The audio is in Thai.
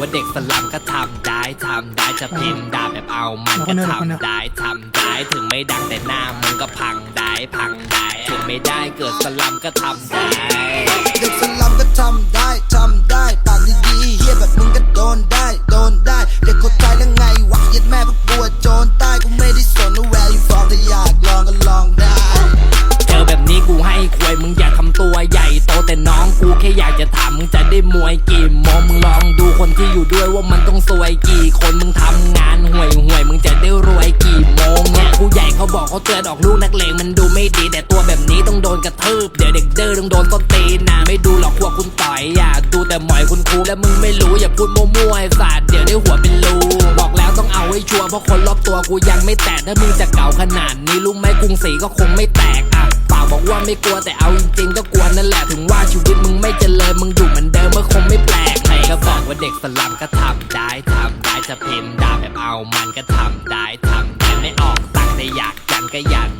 ว่าเด็กสลัมก็ทำได้ทำได้จะพิมพ์ด่าแบบเอามันก็ทำได้ทำได้ถึงไม่ดังแต่หน้ามึงก็พังได้พังได้ถึงไม่ได้เกิดสลัมก็ทำได้ เด็กสลัมก็ทำได้ มวยกี่โมงมึงลองดูคนที่อยู่ด้วยว่ามันต้องสวยกี่คนมึงทำงานห่วยห่วยมึงจะได้รวยกี่โมงเนี่ยผู้ใหญ่เขาบอกเขาเตือนออกลูกนักเลงมันดูไม่ดี แต่ตัวแบบนี้ต้องโดนกระทืบเดี๋ยวเด็กเด้อต้องโดนต้นตีนนะไม่ดูหรอกพวกคุณต่อยอย่าดูแต่หมอยคุณครูและมึงไม่รู้อย่าพูดมั่วๆไอ้สัตว์เดี๋ยวได้หัวเป็นรูบอกแล้วต้องเอาให้ชัวร์เพราะคนรอบตัวกูยังไม่แตกถ้ามึงจะเก่าขนาดนี้รู้ไหมกรุงศรีก็คงไม่แตกอะปากบอกว่าไม่กลัวแต่เอาจริงๆก็กลัวนั่นแหละถึงว่าชีวิตมึงไม่ ว่าเด็กสลัมก็ทำได้ทำได้จะพิมพ์ดาวแบบเอามันก็ทำได้ทำได้ไม่ออกตังแต่อยากยันก็ยัน